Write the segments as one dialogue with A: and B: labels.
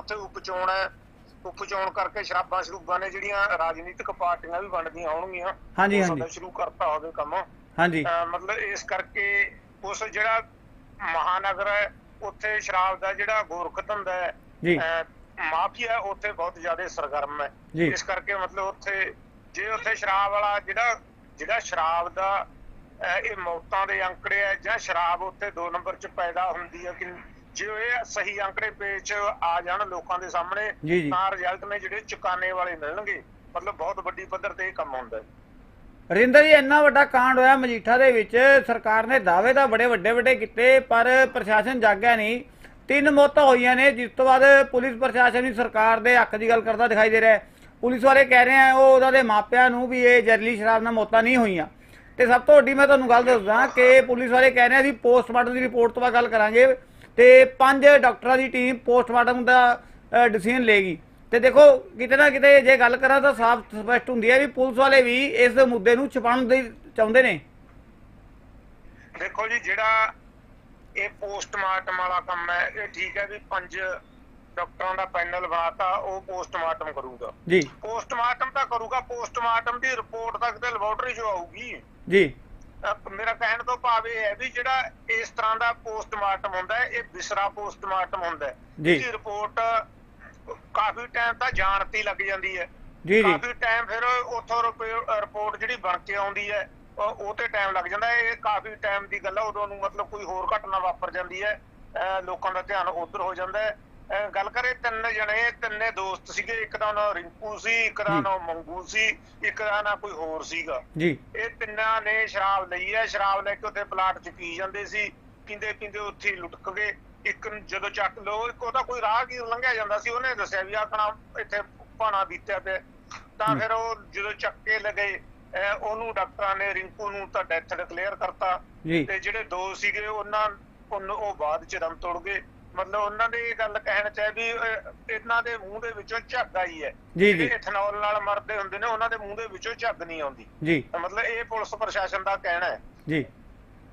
A: ਉੱਥੇ ਉਪਚੋਣ ਹੈ ਉਪਚੋਣ ਕਰਕੇ ਸ਼ਰਾਬਾਂ ਸ਼ਰੂਬਾਂ ਨੇ ਜਿਹੜੀਆਂ ਰਾਜਨੀਤਿਕ ਪਾਰਟੀਆਂ ਵੀ ਵੰਡਦੀਆਂ ਹੋਣਗੀਆਂ
B: ਹਾਂਜੀ, ਹਾਂਜੀ।
A: ਸ਼ੁਰੂ ਕਰਤਾ ਹੋਵੇ ਕੰਮ
B: ਹਾਂਜੀ
A: ਮਤਲਬ ਇਸ ਕਰਕੇ ਉਸ ਜਿਹੜਾ ਮਹਾਨਗਰ ਹੈ ਉੱਥੇ ਸ਼ਰਾਬ ਦਾ ਜਿਹੜਾ ਗੋਰਖ ਧੰਦਾ ਹੈ
B: ਜੀ।
A: ਮਾਫੀਆ ਉੱਥੇ ਬਹੁਤ ਜ਼ਿਆਦਾ ਸਰਗਰਮ ਹੈ। ਇਸ ਕਰਕੇ ਮਤਲਬ ਉੱਥੇ ਜੇ ਉੱਥੇ ਸ਼ਰਾਬ ਵਾਲਾ ਜਿਹੜਾ ਜਿਹੜਾ ਸ਼ਰਾਬ ਦਾ ਇਹ ਮੌਤਾਂ ਦੇ ਅੰਕੜੇ ਹੈ ਜਾਂ ਸ਼ਰਾਬ ਉੱਥੇ 2 ਨੰਬਰ 'ਚ ਪੈਦਾ ਹੁੰਦੀ ਹੈ ਕਿ ਜੇ ਇਹ ਸਹੀ ਅੰਕੜੇ ਪੇਚ ਆ ਜਾਣ ਲੋਕਾਂ ਦੇ ਸਾਹਮਣੇ। ਤਾਂ ਰਿਜ਼ਲਟ ਨੇ ਜਿਹੜੇ ਚੁਕਾਨੇ ਵਾਲੇ ਮਿਲਣਗੇ। ਮਤਲਬ ਬਹੁਤ ਵੱਡੀ ਪੱਧਰ ਤੇ ਇਹ ਕੰਮ ਹੁੰਦਾ ਹੈ।
B: ਰਿੰਦਰ ਜੀ ਇੰਨਾ ਵੱਡਾ ਕਾਂਡ ਹੋਇਆ ਮਜੀਠਾ ਦੇ ਵਿੱਚ ਸਰਕਾਰ ਨੇ ਦਾਅਵੇ ਤਾਂ ਬੜੇ ਵੱਡੇ ਵੱਡੇ ਕੀਤੇ ਪਰ ਪ੍ਰਸ਼ਾਸਨ ਜਾਗਿਆ ਨਹੀਂ। ਤਿੰਨ ਮੌਤਾਂ ਹੋਈਆਂ ਨੇ ਜਿਸ ਤੋਂ ਬਾਅਦ ਪੁਲਿਸ ਪ੍ਰਸ਼ਾਸਨ ਵੀ ਸਰਕਾਰ ਦੇ ਹੱਕ ਦੀ ਗੱਲ ਕਰਦਾ ਦਿਖਾਈ ਦੇ ਰਿਹਾ ਹੈ। ਪੁਲਿਸ ਵਾਲੇ ਕਹਿ ਰਹੇ ਆ ਉਹ ਉਹਨਾਂ ਦੇ ਮਾਪਿਆਂ ਨੂੰ ਵੀ ਇਹ ਜ਼ਹਿਰੀਲੀ ਸ਼ਰਾਬ ਨਾਲ ਮੌਤਾਂ ਨਹੀਂ ਹੋਈਆਂ। ਤੇ ਸਭ ਤੋਂ ਵੱਡੀ ਮੈਂ ਤੁਹਾਨੂੰ ਗੱਲ ਦੱਸਦਾ ਕਿ ਪੁਲਿਸ ਵਾਲੇ ਕਹਿ ਰਹੇ ਆ ਅਸੀਂ ਪੋਸਟਮਾਰਟਮ ਦੀ ਰਿਪੋਰਟ ਤੋਂ ਬਾਅਦ ਗੱਲ ਕਰਾਂਗੇ। ਤੇ ਪੰਜ ਡਾਕਟਰਾਂ ਦੀ ਟੀਮ ਪੋਸਟਮਾਰਟਮ ਦਾ ਡਿਸੀਜਨ ਲੇਗੀ ਤੇ ਦੇਖੋ ਕਿਤੇ ਨਾ ਕਿਤੇ ਜੇ ਗੱਲ ਕਰਾਂ ਤਾਂ ਸਾਫ਼ ਸਪਸ਼ਟ ਹੁੰਦੀ ਹੈ ਵੀ ਪੁਲਿਸ ਵਾਲੇ ਵੀ ਇਸ ਮੁੱਦੇ ਨੂੰ ਛੁਪਾਉਣ ਦੀ ਚਾਹੁੰਦੇ ਨੇ।
A: ਦੇਖੋ ਜੀ ਜਿਹੜਾ ਇਹ ਪੋਸਟਮਾਰਟਮ ਵਾਲਾ ਕੰਮ ਹੈ ਇਹ ਠੀਕ ਹੈ ਵੀ ਪੰਜ ਡਾਕਟਰਾਂ ਦਾ ਪੈਨਲ ਬਣਾਤਾ ਉਹ ਪੋਸਟਮਾਰਟਮ ਕਰੂਗਾ।
B: ਜੀ।
A: ਪੋਸਟਮਾਰਟਮ ਤਾਂ ਕਰੂਗਾ ਪੋਸਟਮਾਰਟਮ ਦੀ ਰਿਪੋਰਟ ਤੱਕ ਤੇ ਲੈਬੋਰਟਰੀ 'ਚੋਂ ਆਊਗੀ।
B: ਜੀ।
A: ਮੇਰਾ ਕਹਿਣ ਤੋਂ ਭਾਵ ਇਹ ਹੈ ਵੀ ਜਿਹੜਾ ਇਸ ਤਰ੍ਹਾਂ ਦਾ ਪੋਸਟਮਾਰਟਮ ਹੁੰਦਾ ਹੈ ਇਹ ਬਿਸਰਾ ਪੋਸਟਮਾਰਟਮ ਹੁੰਦਾ ਹੈ।
B: ਜੀ।
A: ਰਿਪੋਰਟ ਕਾਫੀ ਟਾਈਮ ਤਾਂ ਜਾਣ ਤੇ ਹੀ ਲੱਗ ਜਾਂਦੀ ਹੈ।
B: ਜੀ ਜੀ।
A: ਕਾਫੀ ਟਾਈਮ ਫਿਰ ਉੱਥੋਂ ਰਿਪੋਰਟ ਜਿਹੜੀ ਬਣ ਕੇ ਆਉਂਦੀ ਹੈ ਉਹ ਤੇ ਟਾਈਮ ਲੱਗ ਜਾਂਦਾ। ਇਹ ਕਾਫੀ ਟਾਈਮ ਦੀ ਗੱਲ ਹੈ ਉਦੋਂ ਨੂੰ ਮਤਲਬ ਕੋਈ ਹੋਰ ਘਟਨਾ ਵਾਪਰ ਜਾਂਦੀ ਹੈ। ਲੋਕਾਂ ਦਾ ਧਿਆਨ ਉਧਰ ਹੋ ਜਾਂਦਾ ਹੈ। ਗੱਲ ਕਰੇ ਤਿੰਨ ਜਣੇ ਤਿੰਨੇ ਦੋਸਤ ਸੀਗੇ। ਇੱਕ ਦਾ ਨਾਮ ਰਿੰਕੂ ਸੀ ਇੱਕ ਦਾ। ਨਾਮ ਮੰਗੂ ਸੀ ਇੱਕ ਦਾ ਨਾਮ ਕੋਈ ਹੋਰ ਸੀਗਾ।
B: ਜੀ।
A: ਇਹ ਤਿੰਨਾਂ ਨੇ ਸ਼ਰਾਬ ਲਈ ਹੈ। ਸ਼ਰਾਬ ਲੈ ਕੇ ਉੱਥੇ ਪਲਾਟ 'ਚ ਪੀ ਜਾਂਦੇ ਸੀ। ਪੀਂਦੇ ਪੀਂਦੇ ਉੱਥੇ ਲੁਟਕ ਗਏ। ਇੱਕ ਨੂੰ ਜਦੋਂ ਚੱਕ ਲੋ ਇੱਕ ਉਹਦਾ ਕੋਈ ਰਾਹਗੀਰ ਲੰਘਿਆ ਜਾਂਦਾ ਸੀ ਉਹਨੇ ਦੱਸਿਆ ਵੀ ਆਖਣਾ ਇੱਥੇ ਭਾਣਾ ਬੀਤਿਆ ਤੇ ਤਾਂ ਫਿਰ ਉਹ ਜਦੋਂ ਚੱਕ ਕੇ ਲਗੇ ਉਹਨੂੰ ਡਾਕਟਰਾਂ ਨੇ ਰਿੰਕੂ ਨੂੰ ਤਾਂ ਡੈਥ ਡਿਕਲੇਅਰ ਕਰਤਾ। ਤੇ ਜਿਹੜੇ ਦੋ ਸੀਗੇ ਉਹਨਾਂ ਉਹਨੂੰ ਉਹ ਬਾਅਦ ਚ ਦਮ ਤੋੜ ਗਏ। ਮਤਲਬ ਉਹਨਾਂ ਦੇ ਇਹ ਗੱਲ ਕਹਿਣ ਚ ਹੈ ਵੀ ਇਹਨਾਂ ਦੇ ਮੂੰਹ ਦੇ ਵਿੱਚੋਂ ਝੱਗ ਆਈ ਹੈ।
B: ਜੀ, ਜੀ।
A: ਇਥਨੋਲ ਨਾਲ ਮਰਦੇ ਹੁੰਦੇ ਨੇ ਉਹਨਾਂ ਦੇ ਮੂੰਹ ਦੇ ਵਿੱਚੋਂ ਝੱਗ ਨਹੀਂ ਆਉਂਦੀ।
B: ਜੀ।
A: ਮਤਲਬ ਇਹ ਪੁਲਿਸ ਪ੍ਰਸ਼ਾਸਨ ਦਾ ਕਹਿਣਾ ਹੈ।
B: ਜੀ।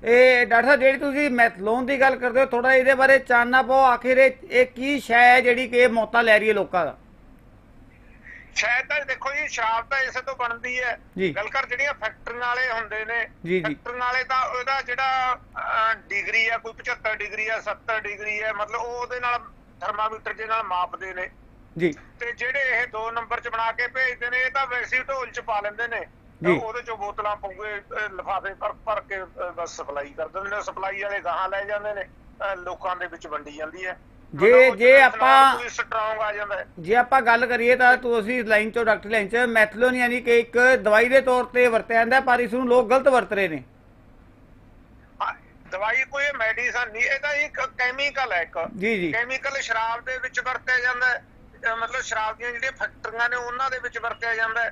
B: ਇਹ ਡਾਕਟਰ ਸਾਹਿਬ ਜਿਹੜੀ ਤੁਸੀਂ ਮੈਥਲੋਨ ਦੀ ਗੱਲ ਕਰਦੇ ਹੋ ਥੋੜਾ ਇਹਦੇ ਬਾਰੇ ਚਾਨਣਾ ਪਾਓ। ਆਖਿਰ ਇਹ ਕੀ ਸ਼ੈ ਹੈ ਜਿਹੜੀ ਕਿ ਇਹ ਮੌਤਾਂ ਲੈ ਰਹੀ ਹੈ ਲੋਕਾਂ ਦਾ?
A: ਸ਼ਾਇਦ ਤਾਂ ਦੇਖੋ ਜੀ ਸ਼ਰਾਬ ਤਾਂ ਇਸੇ ਤੋਂ ਬਣਦੀ ਹੈ। ਗੱਲ ਕਰ ਜਿਹੜੀਆਂ ਫੈਕਟਰੀਆਂ ਵਾਲੇ ਹੁੰਦੇ ਨੇ। ਫੈਕਟਰੀਆਂ ਵਾਲੇ ਤਾਂ ਉਹਦਾ ਜਿਹੜਾ ਡਿਗਰੀ ਹੈ ਕੋਈ 75 ਡਿਗਰੀ ਹੈ 70 ਡਿਗਰੀ ਹੈ ਮਤਲਬ ਉਹ ਉਹਦੇ ਨਾਲ ਥਰਮਾਮੀਟਰ ਦੇ ਨਾਲ ਮਾਪਦੇ ਨੇ
B: ਜੀ
A: ਤੇ ਜਿਹੜੇ ਇਹ ਦੋ ਨੰਬਰ ਚ ਬਣਾ ਕੇ ਭੇਜਦੇ ਨੇ ਇਹ ਤਾਂ ਵੈਸੇ ਢੋਲ ਚ ਪਾ ਲੈਂਦੇ ਨੇ। ਉਹਦੇ ਚੋਂ ਬੋਤਲਾਂ ਪਊਗੇ ਲਿਫਾਫੇ ਭਰ ਭਰ ਕੇ ਬਸ ਸਪਲਾਈ ਕਰ ਦਿੰਦੇ ਨੇ ਸਪਲਾਈ ਵਾਲੇ ਗਾਹਾਂ ਲੈ ਜਾਂਦੇ ਨੇ ਲੋਕਾਂ ਦੇ ਵਿੱਚ ਵੰਡੀ ਜਾਂਦੀ ਹੈ
B: ਜੇ- ਜੇ ਆਪਾਂ-
A: ਸਟਰੋਂਗ ਆ ਜਾਂਦਾ
B: ਜੇ ਆਪਾਂ ਗੱਲ ਕਰੀਏ ਤਾਂ ਤੁਸੀਂ ਲਾਈਨ ਤੋਂ ਡਾਕਟਰ ਲਾਈਨ ਚ ਮੈਥਲੋਨ ਯਾਨੀ ਕਿ ਇੱਕ ਦਵਾਈ ਦੇ ਤੌਰ ਤੇ ਵਰਤਿਆ ਜਾਂਦਾ ਪਰ ਇਸ ਨੂੰ ਲੋਕ ਗਲਤ ਵਰਤ ਰਹੇ ਨੇ।
A: ਦਵਾਈ ਕੋਈ ਮੈਡੀਸਨ ਨਹੀਂ ਇਹ ਤਾਂ ਇੱਕ ਕੈਮੀਕਲ ਹੈ ਇੱਕ।
B: ਜੀ ਜੀ।
A: ਕੈਮੀਕਲ ਸ਼ਰਾਬ ਦੇ ਵਿੱਚ ਵਰਤਿਆ ਜਾਂਦਾ ਮਤਲਬ ਸ਼ਰਾਬ ਦੀਆਂ ਜਿਹੜੀਆਂ ਫੈਕਟਰੀਆਂ ਨੇ ਉਹਨਾਂ ਦੇ ਵਿੱਚ ਵਰਤਿਆ ਜਾਂਦਾ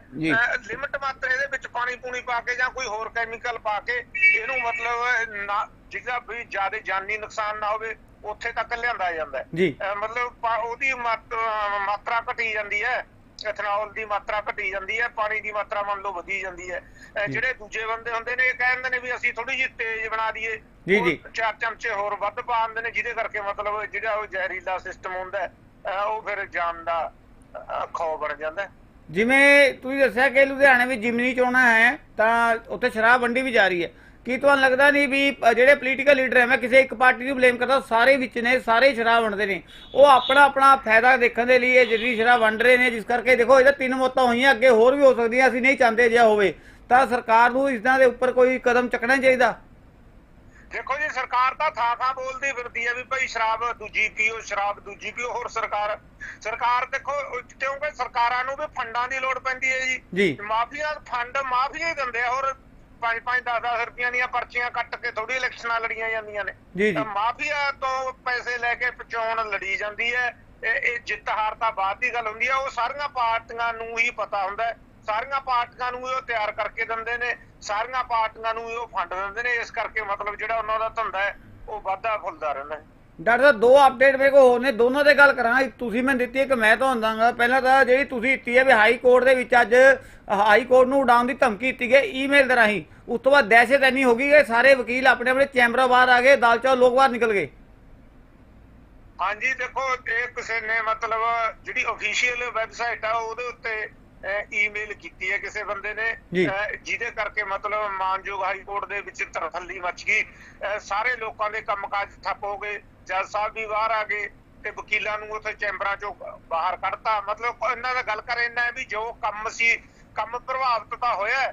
A: ਲਿਮਟ ਮਾਤਰਾ ਇਹਦੇ ਵਿੱਚ ਪਾਣੀ ਪੂਣੀ ਪਾ ਕੇ ਜਾਂ ਕੋਈ ਹੋਰ ਕੈਮੀਕਲ ਪਾ ਕੇ ਇਹਨੂੰ ਮਤਲਬ ਨਾ ਜਿਹੜਾ ਵੀ ਜ਼ਿਆਦਾ ਜਾਨੀ ਨੁਕਸਾਨ ਨਾ ਹੋਵੇ। ਉੱਥੇ ਤੱਕ ਲਿਆਂਦਾ ਜਾਂਦਾ ਹੈ।
B: ਜੀ।
A: ਅਹ ਮਤਲਬ ਪਾ- ਉਹਦੀ ਮਾਤ- ਮਾਤਰਾ ਘਟੀ ਜਾਂਦੀ ਹੈ। ਇਥਨੋਲ ਦੀ ਮਾਤਰਾ ਘਟੀ ਜਾਂਦੀ ਹੈ ਪਾਣੀ ਦੀ ਮਾਤਰਾ ਮੰਨ ਲਓ ਵਧੀ ਜਾਂਦੀ ਹੈ। ਅਹ ਜਿਹੜੇ ਦੂਜੇ ਬੰਦੇ ਹੁੰਦੇ ਨੇ ਇਹ ਕਹਿੰਦੇ ਨੇ ਵੀ ਅਸੀਂ ਥੋੜੀ ਜਿਹੀ ਤੇਜ਼ ਬਣਾ ਦਈਏ।
B: ਜੀ,
A: ਉਹ
B: ਜੀ।
A: ਚਾਰ ਚਮਚੇ ਹੋਰ ਵੱਧ ਪਾ ਦਿੰਦੇ ਨੇ ਜਿਹਦੇ ਕਰਕੇ ਮਤਲਬ ਜਿਹੜਾ ਉਹ ਜ਼ਹਿਰੀਲਾ ਸਿਸਟਮ ਹੁੰਦਾ ਹੈ, ਅਹ ਉਹ ਫਿਰ ਜਾਨ ਦਾ ਅਹ, ਖੌਅ ਬਣ ਜਾਂਦਾ ਹੈ।
B: ਜਿਵੇਂ ਤੁਸੀਂ ਦੱਸਿਆ ਕਿ ਲੁਧਿਆਣੇ ਵਿੱਚ ਜਿਮਨੀ ਚੋਣਾਂ ਹੈ ਤਾਂ ਉੱਥੇ ਸ਼ਰਾਬ ਵੰਡੀ ਵੀ ਜਾ ਰਹੀ ਹੈ। ਕੀ ਤੁਹਾਨੂੰ ਲੱਗਦਾ ਨਹੀਂ ਵੀ ਜਿਹੜੇ ਪੋਲੀਟੀਕਲ ਲੀਡਰ ਹੈ ਮੈਂ ਕਿਸੇ ਇੱਕ ਪਾਰਟੀ ਨੂੰ ਬਲੇਮ ਕਰਦਾ ਸਾਰੇ ਵਿੱਚ ਨੇ ਸਾਰੇ ਸ਼ਰਾਬ ਵੰਡਦੇ ਨੇ। ਉਹ ਆਪਣਾ ਆਪਣਾ ਫਾਇਦਾ ਦੇਖਣ ਦੇ ਲਈ ਇਹ ਜਿਹੜੀ ਸ਼ਰਾਬ ਵੰਡ ਰਹੇ ਨੇ ਜਿਸ ਕਰਕੇ ਦੇਖੋ ਇਹਦਾ ਤਿੰਨ ਮੌਤਾਂ ਹੋਈਆਂ ਅੱਗੇ ਹੋਰ ਵੀ ਹੋ ਸਕਦੀਆਂ ਅਸੀਂ ਨਹੀਂ ਚਾਹੁੰਦੇ ਜਿਹਾ ਹੋਵੇ। ਤਾਂ ਸਰਕਾਰ ਨੂੰ ਇਸਦਾ ਦੇ ਉੱਪਰ ਕੋਈ ਕਦਮ ਚੱਕਣਾ ਚਾਹੀਦਾ?
A: ਦੇਖੋ ਜੀ ਸਰਕਾਰ ਤਾਂ ਥਾਂ ਥਾਂ ਬੋਲਦੀ ਫਿਰਦੀ ਹੈ ਵੀ ਭਾਈ ਸ਼ਰਾਬ ਦੂਜੀ ਪੀਓ ਸ਼ਰਾਬ ਦੂਜੀ ਪੀਓ ਹੋਰ ਸਰਕਾਰ ਸਰਕਾਰ ਦੇਖੋ ਕਿਉਂਕਿ ਸਰਕਾਰਾਂ ਨੂੰ ਵੀ ਫੰਡਾਂ ਦੀ ਲੋੜ ਪੈਂਦੀ ਹੈ
B: ਜੀ।
A: ਜੀ। ਮਾਫੀਆ ਫੰਡ ਮਾਫੀਆ ਹੀ ਦਿੰਦੇ ਆ ਹੋਰ 5-5 10-10 ਰੁਪਈਆਂ ਦੀਆਂ ਪਰਚੀਆਂ ਕੱਟ ਕੇ ਥੋੜੀ ਇਲੈਕਸ਼ਨਾਂ ਲੜੀਆਂ ਜਾਂਦੀਆਂ ਨੇ।
B: ਜੀ, ਜੀ।
A: ਤਾਂ ਮਾਫੀਆ ਤੋਂ ਪੈਸੇ ਲੈ ਕੇ ਪਚਾਉਣ ਲੜੀ ਜਾਂਦੀ ਹੈ। ਇਹ ਇਹ ਜਿੱਤ ਹਾਰ ਤਾਂ ਬਾਅਦ ਦੀ ਗੱਲ ਹੁੰਦੀ ਹੈ ਉਹ ਸਾਰੀਆਂ ਪਾਰਟੀਆਂ ਨੂੰ ਹੀ ਪਤਾ ਹੁੰਦਾ ਹੈ। ਸਾਰੀਆਂ ਪਾਰਟੀਆਂ ਨੂੰ ਹੀ ਉਹ ਤਿਆਰ ਕਰਕੇ ਦਿੰਦੇ ਨੇ। ਸਾਰੀਆਂ ਪਾਰਟੀਆਂ ਨੂੰ ਹੀ ਉਹ ਫੰਡ ਦਿੰਦੇ ਨੇ। ਇਸ ਕਰਕੇ ਮਤਲਬ ਜਿਹੜਾ ਉਹਨਾਂ ਦਾ ਧੰਦਾ ਹੈ ਉਹ ਵਾਧਾ ਫੁੱਲਦਾ ਰਹਿੰਦਾ ਹੈ।
B: ਡਾਕਟਰ ਸਾਹਿਬ, ਦੋ ਅਪਡੇਟ ਮੇਰੇ ਕੋਲ ਹੋਰ ਨੇ, ਦੋਨੋਂ ਤੇ ਗੱਲ ਕਰਾਂਗਾ। ਇੱਕ ਤੁਸੀਂ ਮੈਨੂੰ ਦਿੱਤੀ ਇੱਕ, ਮੈਂ ਤੁਹਾਨੂੰ ਦਾਂਗਾ ਪਹਿਲਾਂ ਤਾਂ ਜਿਹੜੀ ਤੁਸੀਂ ਦਿੱਤੀ ਹੈ ਵੀ ਹਾਈ ਕੋਰਟ ਦੇ ਵਿੱਚ ਅੱਜ ਹਾਈ ਕੋਰਟ ਨੂੰ ਉਡਾਉਣ ਦੀ ਧਮਕੀ ਦਿੱਤੀ ਗਈ ਈਮੇਲ ਦੇ ਰਾਹੀਂ। ਉਸ ਤੋਂ ਬਾਅਦ ਦਹਿਸ਼ਤ ਇੰਨੀ ਹੋ ਗਈ ਕਿ ਸਾਰੇ ਵਕੀਲ ਆਪਣੇ ਆਪਣੇ ਚੈਂਬਰਾਂ ਬਾਹਰ ਆ ਗਏ ਦਾਲ ਚੌਲ ਲੋਕ ਬਾਹਰ ਨਿਕਲ ਗਏ।
A: ਹਾਂਜੀ, ਦੇਖੋ, ਇਹ ਕਿਸੇ ਨੇ ਮਤਲਬ ਜਿਹੜੀ ਅਫੀਸ਼ੀਅਲ ਵੈਬਸਾਈਟ ਆ ਉਹਦੇ ਉੱਤੇ ਈਮੇਲ ਕੀਤੀ ਹੈ ਕਿਸੇ ਬੰਦੇ ਨੇ। ਜਿਹਦੇ ਕਰਕੇ ਮਤਲਬ ਮਾਨਯੋਗ ਹਾਈ ਕੋਰਟ ਦੇ ਵਿੱਚ ਤਰਥੱਲੀ ਮਚ ਗਈ। ਸਾਰੇ ਲੋਕਾਂ ਦੇ ਕੰਮਕਾਜ ਠੱਪ ਹੋ ਗਏ। ਜੱਜ ਸਾਹਿਬ ਵੀ ਬਾਹਰ ਆ ਗਏ ਤੇ ਵਕੀਲਾਂ ਨੂੰ ਉੱਥੇ ਚੈਂਬਰਾਂ ਚੋਂ ਬਾਹਰ ਕੱਢਤਾ। ਮਤਲਬ ਇਹਨਾਂ ਦਾ ਗੱਲ ਕਰ ਹੈ ਵੀ ਜੋ ਕੰਮ ਸੀ ਕੰਮ ਪ੍ਰਭਾਵਿਤ ਤਾਂ ਹੋਇਆ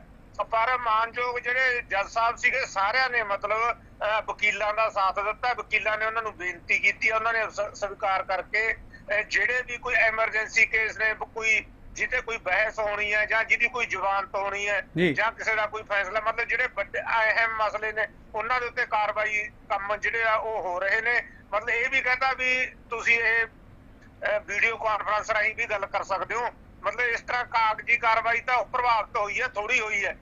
A: ਪਰ ਮਾਨਯੋਗ ਜਿਹੜੇ ਜੱਜ ਸਾਹਿਬ ਸੀਗੇ ਸਾਰਿਆਂ ਨੇ ਮਤਲਬ ਵਕੀਲਾਂ ਦਾ ਸਾਥ ਦਿੱਤਾ। ਵਕੀਲਾਂ ਨੇ ਉਹਨਾਂ ਨੂੰ ਬੇਨਤੀ ਕੀਤੀ ਉਹਨਾਂ ਨੇ ਸਵੀਕਾਰ ਕਰਕੇ ਜਿਹੜੇ ਵੀ ਕੋਈ ਐਮਰਜੈਂਸੀ ਕੇਸ ਨੇ ਕੋਈ ਜਿੱਤੇ ਕੋਈ ਬਹਿਸ ਹੋਣੀ ਹੈ ਜਾਂ ਜਿਹਦੀ ਕੋਈ ਜ਼ਮਾਨਤ ਹੋਣੀ ਹੈ
B: ਜੀ।
A: ਕਿਸੇ ਦਾ ਕੋਈ ਫੈਸਲਾ ਮਤਲਬ ਜਿਹੜੇ ਵੱਡੇ ਅਹਿਮ ਮਸਲੇ ਨੇ ਉਹਨਾਂ ਦੇ ਉੱਤੇ ਕਾਰਵਾਈ ਕੰਮ ਜਿਹੜੇ ਆ ਉਹ ਹੋ ਰਹੇ ਨੇ। ਮਤਲਬ ਇਹ ਵੀ ਕਹਿੰਦਾ ਵੀ ਤੁਸੀਂ ਇਹ ਵੀਡੀਓ ਕਾਨਫਰੰਸ ਰਾਹੀਂ ਵੀ ਗੱਲ ਕਰ ਸਕਦੇ ਹੋ। ਮਤਲਬ ਇਸ ਤਰ੍ਹਾਂ ਕਾਗਜ਼ੀ ਕਾਰਵਾਈ ਤਾਂ ਪ੍ਰਭਾਵਿਤ ਹੋਈ ਹੈ ਥੋੜੀ ਹੋਈ ਹੈ।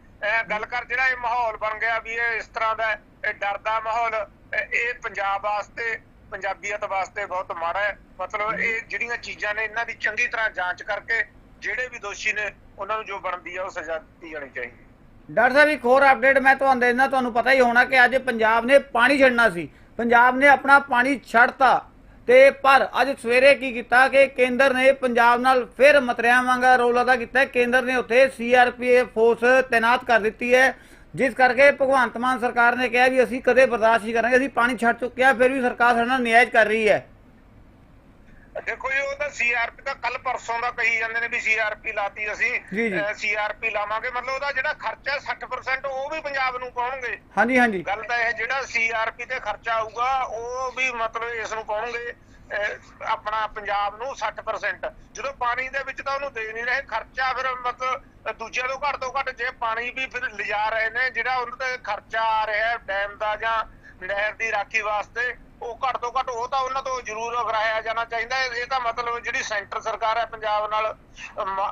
A: ਗੱਲ ਕਰ ਜਿਹੜਾ ਇਹ ਮਾਹੌਲ ਬਣ ਗਿਆ ਵੀ ਇਹ ਇਸ ਤਰ੍ਹਾਂ ਦਾ ਇਹ ਡਰ ਦਾ ਮਾਹੌਲ ਇਹ ਪੰਜਾਬ ਵਾਸਤੇ ਪੰਜਾਬੀਅਤ ਵਾਸਤੇ ਬਹੁਤ ਮਾੜਾ ਹੈ। ਮਤਲਬ ਇਹ ਜਿਹੜੀਆਂ ਚੀਜ਼ਾਂ ਨੇ ਇਹਨਾਂ ਦੀ ਚੰਗੀ ਤਰ੍ਹਾਂ ਜਾਂਚ ਕਰਕੇ ਜਿਹੜੇ ਵੀ ਦੋਸ਼ੀ ਨੇ, ਉਹਨਾਂ ਨੂੰ ਜੋ ਬਣਦੀ ਹੈ ਉਹ ਸਜ਼ਾ ਦਿੱਤੀ ਜਾਣੀ ਚਾਹੀਦੀ।
B: ਡਾਕਟਰ ਸਾਹਿਬ, ਇੱਕ ਹੋਰ ਅਪਡੇਟ ਮੈਂ ਤੁਹਾਨੂੰ ਦੇਣਾ, ਤੁਹਾਨੂੰ ਪਤਾ ਹੀ ਹੋਣਾ ਕਿ ਅੱਜ ਪੰਜਾਬ ਨੇ ਪਾਣੀ ਛੱਡਣਾ ਸੀ। ਪੰਜਾਬ ਨੇ ਆਪਣਾ ਪਾਣੀ ਛੱਡਤਾ ਤੇ ਪਰ ਅੱਜ ਸਵੇਰੇ ਕੀ ਕੀਤਾ ਕਿ ਕੇਂਦਰ ਨੇ ਪੰਜਾਬ ਨਾਲ ਫਿਰ ਮਤਰਿਆਂ ਵਾਂਗਾ ਰੋਲ ਅਦਾ ਕੀਤਾ। ਕੇਂਦਰ ਨੇ ਉੱਥੇ ਸੀਆਰਪੀਐਫ ਫੋਰਸ ਤਾਇਨਾਤ ਕਰ ਦਿੱਤੀ ਹੈ। ਜਿਸ ਕਰਕੇ ਭਗਵੰਤ ਮਾਨ ਸਰਕਾਰ ਨੇ ਕਿਹਾ ਵੀ ਅਸੀਂ ਕਦੇ ਬਰਦਾਸ਼ਤ ਨਹੀਂ ਕਰਾਂਗੇ, ਅਸੀਂ ਪਾਣੀ ਛੱਡ ਚੁੱਕੇ ਹਾਂ, ਫਿਰ ਵੀ ਸਰਕਾਰ ਸਾਡੇ ਨਾਲ ਨਿਆਇਜ਼ ਕਰ ਰਹੀ ਹੈ।
A: ਦੇਖੋ ਜੀ ਉਹ ਤਾਂ ਸੀਆਰਪੀ ਤਾਂ ਕੱਲ ਪਰਸੋਂ ਦਾ ਕਹੀ ਜਾਂਦੇ ਨੇ ਵੀ ਸੀਆਰਪੀ ਲਾਤੀ ਅਸੀਂ। ਸੀਆਰਪੀ ਲਾਵਾਂਗੇ ਮਤਲਬ ਉਹਦਾ ਜਿਹੜਾ ਖਰਚਾ 60% ਉਹ ਵੀ ਪੰਜਾਬ ਨੂੰ ਪਾਉਣਗੇ
B: ਹਾਂਜੀ ਹਾਂਜੀ।
A: ਗੱਲ ਤਾਂ ਇਹ ਜਿਹੜਾ ਸੀਆਰਪੀ ਤੇ ਖਰਚਾ ਆਊਗਾ ਉਹ ਵੀ ਮਤਲਬ ਇਸ ਨੂੰ ਪਾਉਣਗੇ ਆਪਣਾ ਪੰਜਾਬ ਨੂੰ 60% ਜਦੋਂ ਪਾਣੀ ਦੇ ਵਿੱਚ ਤਾਂ ਉਹਨੂੰ ਦੇ ਨਹੀਂ ਰਹੇ ਖਰਚਾ ਫਿਰ ਮਤਲਬ ਦੂਜਿਆਂ ਤੋਂ ਘੱਟ ਤੋਂ ਘੱਟ ਜੇ ਪਾਣੀ ਵੀ ਫਿਰ ਲਿਜਾ ਰਹੇ ਨੇ ਜਿਹੜਾ ਉਹਨਾਂ ਤੇ ਖਰਚਾ ਆ ਰਿਹਾ ਡੈਮ ਦਾ ਜਾਂ ਨਹਿਰ ਦੀ ਰਾਖੀ ਵਾਸਤੇ ਉਹ ਘੱਟ ਤੋਂ ਘੱਟ ਉਹ ਤਾਂ ਉਹਨਾਂ ਤੋਂ ਜ਼ਰੂਰ ਕਰਾਇਆ ਜਾਣਾ ਚਾਹੀਦਾ। ਹੈ। ਇਹ ਤਾਂ ਮਤਲਬ ਜਿਹੜੀ ਸੈਂਟਰ ਸਰਕਾਰ ਹੈ ਪੰਜਾਬ ਨਾਲ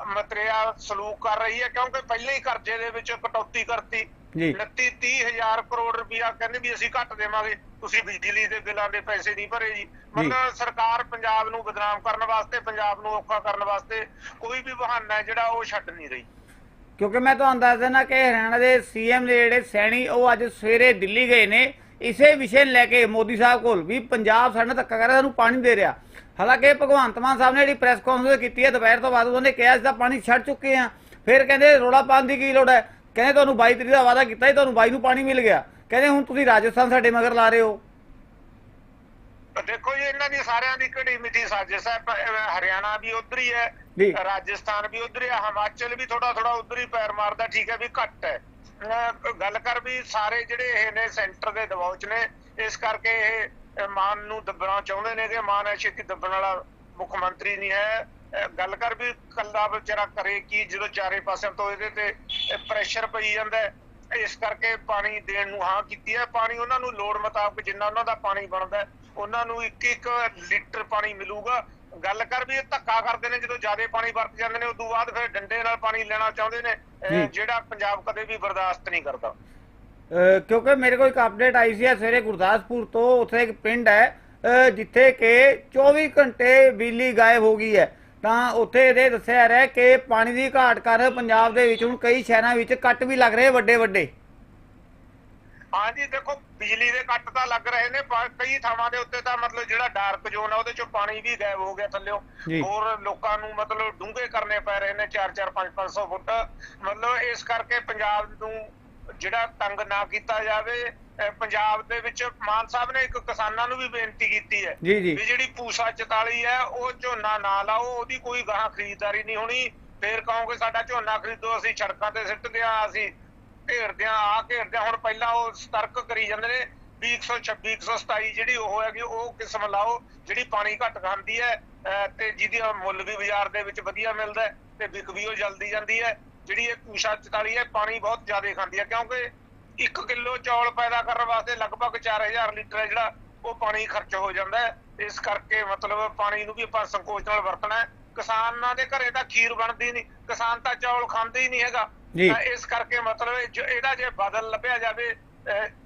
A: ਮਤਰਿਆ ਸਲੂਕ ਕਰ ਰਹੀ ਹੈ ਕਿਉਂਕਿ ਪਹਿਲੇ ਹੀ ਕਰਜ਼ੇ ਦੇ ਵਿੱਚ ਕਟੌਤੀ ਕਰਤੀ।
B: ਜੀ।
A: 29 30 ਹਜ਼ਾਰ ਕਰੋੜ ਰੁਪਇਆ ਕਹਿੰਦੇ ਵੀ ਅਸੀਂ ਘੱਟ ਦੇਵਾਂਗੇ ਤੁਸੀਂ ਬਿਜਲੀ ਦੇ ਬਿੱਲਾਂ ਦੇ ਪੈਸੇ ਨਹੀਂ ਭਰੇ ਜੀ। ਮਤਲਬ ਸਰਕਾਰ ਪੰਜਾਬ ਨੂੰ ਬਦਨਾਮ ਕਰਨ ਵਾਸਤੇ ਪੰਜਾਬ ਨੂੰ ਔਖਾ ਕਰਨ ਵਾਸਤੇ ਕੋਈ ਵੀ ਬਹਾਨਾ ਹੈ ਜਿਹੜਾ ਉਹ ਛੱਡ ਨਹੀਂ ਰਹੀ।
B: ਕਿਉਂਕਿ ਮੈਂ ਤੁਹਾਨੂੰ ਦੱਸ ਦਿੰਦਾ ਕਿ ਹਰਿਆਣਾ ਦੇ ਸੀਐਮ ਦੇ ਜਿਹੜੇ ਸੈਣੀ ਉਹ ਅੱਜ ਸਵੇਰੇ ਦਿੱਲੀ ਗਏ ਨੇ। ਇਸੇ ਵਿਸ਼ੇ ਨੂੰ ਲੈ ਕੇ ਮੋਦੀ ਸਾਹਿਬ ਕੋਲ ਵੀ ਪੰਜਾਬ ਸਾਡੇ ਨਾਲ ਧੱਕਾ ਕਰ ਰਿਹਾ ਸਾਨੂੰ ਪਾਣੀ ਦੇ ਰਿਹਾ। ਹਾਲਾਂਕਿ ਭਗਵੰਤ ਮਾਨ ਸਾਹਿਬ ਨੇ ਜਿਹੜੀ ਪ੍ਰੈਸ ਕਾਨਫਰੰਸ ਕੀਤੀ ਹੈ ਦੁਪਹਿਰ ਤੋਂ ਬਾਅਦ ਉਹਨੇ ਕਿਹਾ ਅਸੀਂ ਤਾਂ ਪਾਣੀ ਛੱਡ ਚੁੱਕੇ ਹਾਂ। ਫਿਰ ਕਹਿੰਦੇ ਰੋਲਾ ਪਾਉਣ ਦੀ ਕੀ ਲੋੜ ਹੈ? ਕਹਿੰਦੇ ਤੁਹਾਨੂੰ 22 ਤਰੀਕ ਦਾ ਵਾਅਦਾ ਕੀਤਾ ਸੀ ਤੁਹਾਨੂੰ 22 ਨੂੰ ਪਾਣੀ ਮਿਲ ਗਿਆ। ਕਹਿੰਦੇ ਹੁਣ ਤੁਸੀਂ ਰਾਜਸਥਾਨ ਸਾਡੇ ਮਗਰ ਲਾ ਰਹੇ ਹੋ।
A: ਦੇਖੋ ਜੀ ਇਹਨਾਂ ਦੀ ਸਾਰਿਆਂ ਦੀ ਘੜੀ ਮਿੱਠੀ ਸਾਜ਼ਿਸ਼ ਹੈ? ਹਰਿਆਣਾ ਵੀ ਉਧਰ ਹੀ ਹੈ। ਰਾਜਸਥਾਨ ਵੀ ਉਧਰ ਹੀ ਹੈ ਹਿਮਾਚਲ ਵੀ ਥੋੜਾ ਥੋੜਾ ਉਧਰ ਹੀ ਪੈਰ ਮਾਰਦਾ ਠੀਕ ਹੈ ਵੀ ਘੱਟ ਹੈ। ਗੱਲ ਕਰ ਵੀ ਸਾਰੇ ਜਿਹੜੇ ਇਹ ਨੇ ਸੈਂਟਰ ਦੇ ਦਬਾਅ 'ਚ ਨੇ, ਇਸ ਕਰਕੇ ਇਹ ਮਾਨ ਨੂੰ ਦੱਬਣਾ ਚਾਹੁੰਦੇ ਨੇ ਕਿ ਮਾਨ ਹੈ ਛੇਤੀ ਦੱਬਣ ਵਾਲਾ ਮੁੱਖ ਮੰਤਰੀ ਨਹੀਂ ਹੈ। ਗੱਲ ਕਰ ਵੀ ਕੱਲਾ ਵਿਚਾਰਾ ਕਰੇ ਕੀ, ਜਦੋਂ ਚਾਰੇ ਪਾਸਿਆਂ ਤੋਂ ਇਹਦੇ ਤੇ ਪ੍ਰੈਸ਼ਰ ਪਈ ਜਾਂਦਾ ਇਸ ਕਰਕੇ ਪਾਣੀ ਦੇਣ ਨੂੰ ਹਾਂ ਕੀਤੀ ਹੈ। ਪਾਣੀ ਉਹਨਾਂ ਨੂੰ ਲੋੜ ਮੁਤਾਬਕ ਜਿੰਨਾ ਉਹਨਾਂ ਦਾ ਪਾਣੀ ਬਣਦਾ ਉਹਨਾਂ ਨੂੰ ਇੱਕ ਇੱਕ ਲੀਟਰ ਪਾਣੀ ਮਿਲੂਗਾ। ਗੱਲ ਕਰ ਵੀ ਇਹ ਧੱਕਾ ਕਰਦੇ ਨੇ ਜਦੋਂ ਜ਼ਿਆਦਾ ਪਾਣੀ ਵਰਤ ਜਾਂਦੇ ਨੇ ਉਦੋਂ ਬਾਅਦ ਫਿਰ ਡੰਡੇ ਨਾਲ ਪਾਣੀ ਲੈਣਾ ਚਾਹੁੰਦੇ ਨੇ। ਜਿਹੜਾ ਪੰਜਾਬ ਕਦੇ ਵੀ ਬਰਦਾਸ਼ਤ ਨਹੀਂ ਕਰਦਾ।
B: ਕਿਉਂਕਿ ਮੇਰੇ ਕੋਲ ਇੱਕ ਅਪਡੇਟ ਆਈ ਸੀ ਸਵੇਰੇ ਗੁਰਦਾਸਪੁਰ ਤੋਂ ਉੱਥੇ ਇੱਕ ਪਿੰਡ ਹੈ ਜਿੱਥੇ ਕਿ 24 ਘੰਟੇ ਬਿਜਲੀ ਗਾਇਬ ਹੋ ਗਈ ਹੈ। ਤਾਂ ਉੱਥੇ ਇਹਦੇ ਦੱਸਿਆ ਰਿਹਾ ਕਿ ਪਾਣੀ ਦੀ ਘਾਟ ਕਾਰਨ ਪੰਜਾਬ ਦੇ ਵਿੱਚ ਹੁਣ ਕਈ ਸ਼ਹਿਰਾਂ ਵਿੱਚ ਕੱਟ ਵੀ ਲੱਗ ਰਹੇ ਵੱਡੇ ਵੱਡੇ
A: ਹਾਂਜੀ ਦੇਖੋ ਬਿਜਲੀ ਦੇ ਕੱਟ ਤਾਂ ਲੱਗ ਰਹੇ ਨੇ ਪਰ ਕਈ ਥਾਵਾਂ ਦੇ ਉੱਤੇ ਤਾਂ ਮਤਲਬ ਜਿਹੜਾ ਡਾਰਕ ਜ਼ੋਨ ਆ ਉਹਦੇ ਚੋਂ ਪਾਣੀ ਵੀ ਗਾਇਬ ਹੋ ਗਿਆ ਥੱਲਿਓ। ਹੋਰ ਲੋਕਾਂ ਨੂੰ ਮਤਲਬ ਡੂੰਘੇ ਕਰਨੇ ਪੈ ਰਹੇ ਨੇ 4-4 5-500 ਫੁੱਟ। ਮਤਲਬ ਇਸ ਕਰਕੇ ਪੰਜਾਬ ਨੂੰ ਜਿਹੜਾ ਤੰਗ ਨਾ ਕੀਤਾ ਜਾਵੇ ਪੰਜਾਬ ਦੇ ਵਿੱਚ ਮਾਨ ਸਾਹਿਬ ਨੇ ਇੱਕ ਕਿਸਾਨਾਂ ਨੂੰ ਵੀ ਬੇਨਤੀ ਕੀਤੀ ਹੈ ਵੀ ਜਿਹੜੀ ਪੂਸਾ 44 ਹੈ ਉਹ ਝੋਨਾ ਨਾ ਲਾਓ ਉਹਦੀ ਕੋਈ ਗਾਹਾਂ ਖਰੀਦਦਾਰੀ ਨਹੀਂ ਹੋਣੀ। ਫੇਰ ਕਹੋਗੇ ਸਾਡਾ ਝੋਨਾ ਖਰੀਦੋ ਅਸੀਂ ਸੜਕਾਂ ਤੇ ਸਿੱਟ ਦਿਆਂ ਅਸੀਂ ਘੇਰਦਿਆਂ ਆ ਘੇਰਦਿਆਂ ਹੁਣ ਪਹਿਲਾਂ ਉਹ ਸਤਰਕ ਕਰੀ ਜਾਂਦੇ ਨੇ ਵੀ 126 127 ਜਿਹੜੀ ਉਹ ਹੈਗੀ, ਉਹ ਕਿਸਮ ਲਾਓ, ਜਿਹੜੀ ਪਾਣੀ ਘੱਟ ਖਾਂਦੀ ਹੈ ਤੇ ਜਿਹਦੀ ਮੁੱਲ ਵੀ ਬਾਜ਼ਾਰ ਦੇ ਵਿੱਚ ਵਧੀਆ ਮਿਲਦਾ ਤੇ ਵਿਕ ਵੀ ਉਹ ਜਲਦੀ ਜਾਂਦੀ ਹੈ, ਜਿਹੜੀ ਇਹ ਪੂਸ਼ਾ 44 ਹੈ, ਪਾਣੀ ਬਹੁਤ ਜ਼ਿਆਦਾ ਖਾਂਦੀ ਹੈ, ਕਿਉਂਕਿ 1 ਕਿਲੋ ਚੌਲ ਪੈਦਾ ਕਰਨ ਵਾਸਤੇ ਲਗਭਗ 4000 ਲੀਟਰ ਹੈ ਜਿਹੜਾ, ਉਹ ਪਾਣੀ ਖਰਚ ਹੋ ਜਾਂਦਾ ਹੈ, ਇਸ ਕਰਕੇ ਮਤਲਬ ਪਾਣੀ ਨੂੰ ਵੀ ਆਪਾਂ ਸੰਕੋਚ ਨਾਲ ਵਰਤਣਾ ਕਿਸਾਨਾਂ ਦੇ ਘਰੇ ਤਾਂ ਖੀਰ ਬਣਦੀ ਨਹੀਂ, ਕਿਸਾਨ ਤਾਂ ਚੌਲ ਖਾਂਦੇ ਹੀ ਨਹੀਂ ਹੈਗਾ
B: ਜੀ।
A: ਤਾਂ ਇਸ ਕਰਕੇ ਮਤਲਬ ਇਹਦਾ ਜੇ ਬਦਲ ਲੱਭਿਆ ਜਾਵੇ